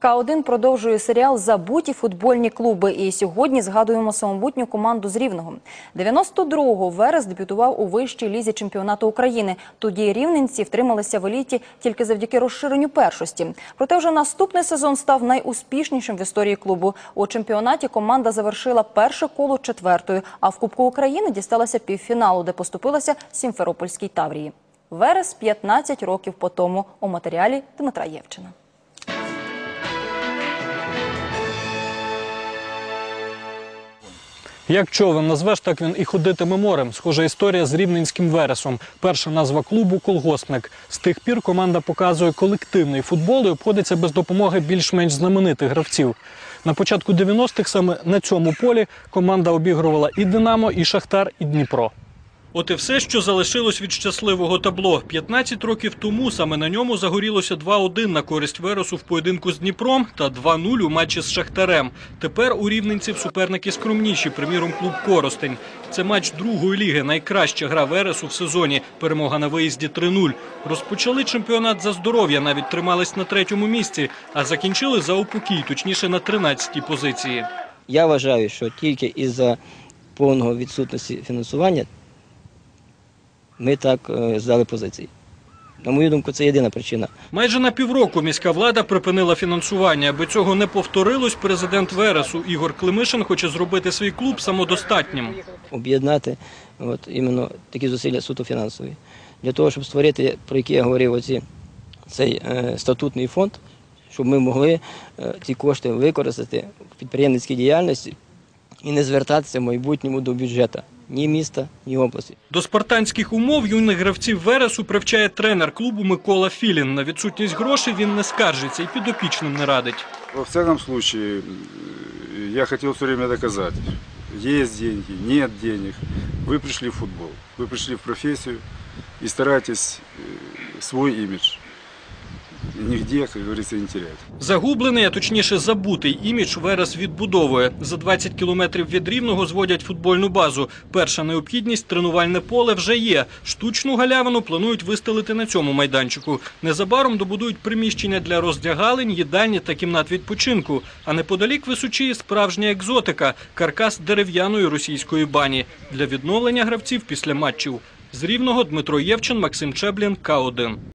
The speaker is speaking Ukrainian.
К1 продовжує серіал Забуті футбольні клуби. І сьогодні згадуємо самобутню команду з Рівного. 92-го Верес дебютував у вищій лізі чемпіонату України. Тоді рівненці втрималися в еліті тільки завдяки розширенню першості. Проте вже наступний сезон став найуспішнішим в історії клубу. У чемпіонаті команда завершила перше коло четвертою, а в Кубку України дісталася півфіналу, де поступилася Сімферопольській Таврії. Верес 15 років по тому у матеріалі Дмитра Євчина. Як човен назвеш, так він і ходитиме морем. Схожа історія з рівненським вересом. Перша назва клубу колгоспник. З тих пір команда показує колективний футбол і обходиться без допомоги більш-менш знаменитих гравців. На початку 90-х саме на цьому полі команда обігрувала і Динамо, і Шахтар, і Дніпро. От і все, що залишилось від щасливого табло. 15 років тому саме на ньому загорілося 2-1 на користь Вересу в поєдинку з Дніпром та 2-0 у матчі з Шахтарем. Тепер у рівненців суперники скромніші, приміром клуб Коростень. Це матч другої ліги, найкраща гра Вересу в сезоні. Перемога на виїзді 3-0. Розпочали чемпіонат за здоров'я, навіть тримались на третьому місці, а закінчили за упокій, точніше на 13-й позиції. Я вважаю, що тільки із-за повного відсутності фінансування ми так е, здали позиції. На мою думку, це єдина причина. Майже на півроку міська влада припинила фінансування. Аби цього не повторилось, президент Вересу Ігор Климишин хоче зробити свій клуб самодостатнім. Об'єднати от, іменно такі зусилля суто фінансові. Для того, щоб створити, про які я говорив, оці, цей е, статутний фонд, щоб ми могли е, ці кошти використати в підприємницькій діяльності і не звертатися в майбутньому до бюджету ні міста, ні області. До спартанських умов юних гравців Вересу привчає тренер клубу Микола Філін. На відсутність грошей він не скаржиться і підопічним не радить. Во всяком случае, м, я хотел все время доказать, есть деньги, нет денег. Вы пришли в футбол, вы пришли в профессию и старайтесь э, свой имидж нигде, как говорится, не терять. Загублений, а точніше забутий імідж Верес відбудовує. За 20 кілометрів від Рівного зводять футбольну базу. Перша необхідність – тренувальне поле вже є. Штучну галявину планують вистелити на цьому майданчику. Незабаром добудують приміщення для роздягалень, їдальні та кімнат відпочинку. А неподалік височіє справжня екзотика – каркас дерев'яної російської бані. Для відновлення гравців після матчів. З Рівного Дмитро Євчин, Максим Чеблін, К1.